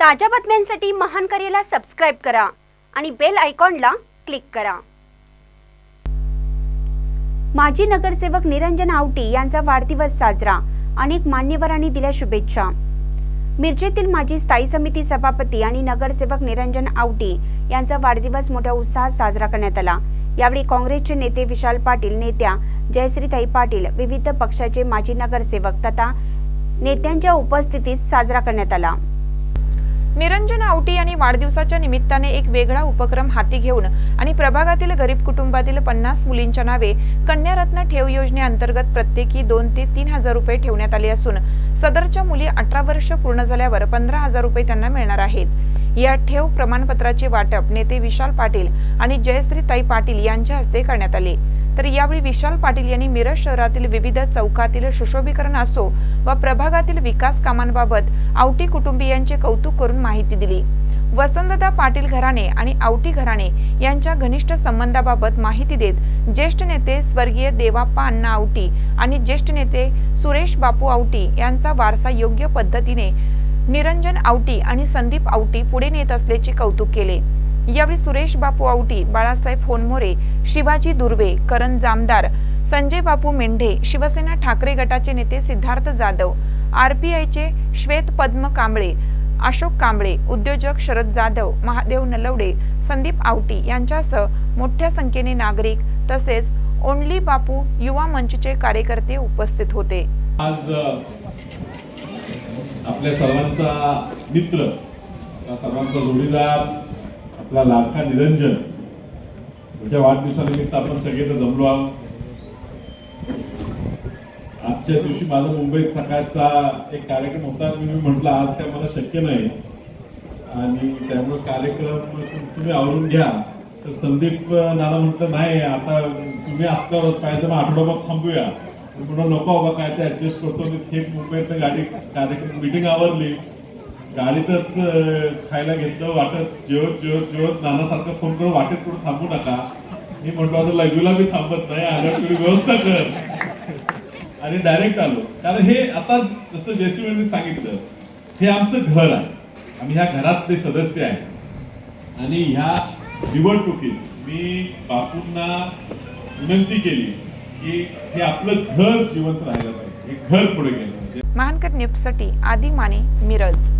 ताज्या बातम्यांसाठी महान करेला सबस्क्राईब करा आणि बेल आयकॉनला क्लिक करा. माजी नगरसेवक निरंजन आवटी यांचा वाढदिवस साजरा. अनेक मान्यवरांनी दिल्या शुभेच्छा. मिरजेतील माजी स्थायी समिती सभापती आणि नगरसेवक निरंजन आवटी यांचा वाढदिवस मोठ्या उत्साहात साजरा करण्यात आला. यावेळी काँग्रेसचे नेते विशाल पाटील नेत्या जयश्रीताई पाटील विविध पक्षाचे माजी नगरसेवक तथा नेत्यांच्या उपस्थितीत साजरा करण्यात आला. निरंजन आवटी यांनी वाढदिवसाच्या निमित्ताने एक वेगळा उपक्रम हाती घेऊन आणि प्रभागातील गरीब कुटुंबातील पन्नास मुलींच्या नावे कन्यारत्न ठेव योजनेअंतर्गत प्रत्येकी दोन ते तीन हजार रुपये ठेवण्यात आले असून सदरच्या मुली अठरा वर्ष पूर्ण झाल्यावर पंधरा हजार रुपये त्यांना मिळणार आहेत. या ठेव प्रमाणपत्राचे वाटप नेते विशाल पाटील आणि जयश्रीताई पाटील यांच्या हस्ते करण्यात आले. तर यावेळी विशाल पाटील यांनी मिरज शहरातील विविध चौकातील सुशोभीकरण असो व प्रभागातील विकास कामांबाबत आवटी कुटुंबियांचे कौतुक करून माहिती दिली. वसंतदा पाटील घराणे आणि आवटी घराणे यांच्या घनिष्ठ संबंधाबाबत माहिती देत ज्येष्ठ नेते स्वर्गीय देवाप्पा अण्णा आवटी आणि ज्येष्ठ नेते सुरेश बापू आवटी यांचा वारसा योग्य पद्धतीने निरंजन आवटी आणि संदीप आवटी पुढे नेत असल्याचे कौतुक केले. यावेळी सुरेश बापू आवटी बाळासाहेब होनमोरे शिवाजी दुर्वे करण जामदार संजय बापू मेंढे शिवसेना ठाकरे गटाचे नेते सिद्धार्थ जाधव आरपीआयचे श्वेत पद्म कांबळे अशोक कांबळे उद्योजक शरद जाधव महादेव नलवडे संदीप आवटी यांच्यासह मोठ्या संख्येने नागरिक तसेच ओनली बापू युवा मंचचे कार्यकर्ते उपस्थित होते. आज आपल्या सर्वांचा मित्र सर्वांचा जोडीदार आपला लाडका निरंजन. त्याच्या वाढदिवसानिमित्त आपण सगळे जमलो आहोत. आजच्या दिवशी माझा मुंबईत सकाळचा एक कार्यक्रम होता. मी म्हटलं आज काय मला शक्य नाही. आणि त्यामुळे कार्यक्रम तुम्ही आवरून घ्या. तर संदीप नाना म्हटलं नाही आता तुम्ही असल्यावर पाहिजे मग आठवडाभर थांबूया. म्हणून नको बाबा काय ते ऍडजस्ट करतो. मी थेट मुंबईत गाडी कार्यक्रम मिटिंग आवरली. गाडीतच खायला घेतलं वाटत जेवत जेवत जेवत नानासारखं फोन करून वाटेत कुठं थांबू नका. मी म्हटलं आता लघवीला मी थांबत नाही आलं तुम्ही व्यवस्था कर. आणि डायरेक्ट आलो. कारण हे आता जसं जयसिंहांनी सांगितलं हे आमचं घर आहे. आम्ही ह्या घरातले सदस्य आहे. आणि ह्या निवडणुकीत मी बापूंना विनंती केली की हे आपलं घर जिवंत राहायला पाहिजे. हे घर पुढे गेलं महानकर न्यूजसाठी आदी माने मिरज.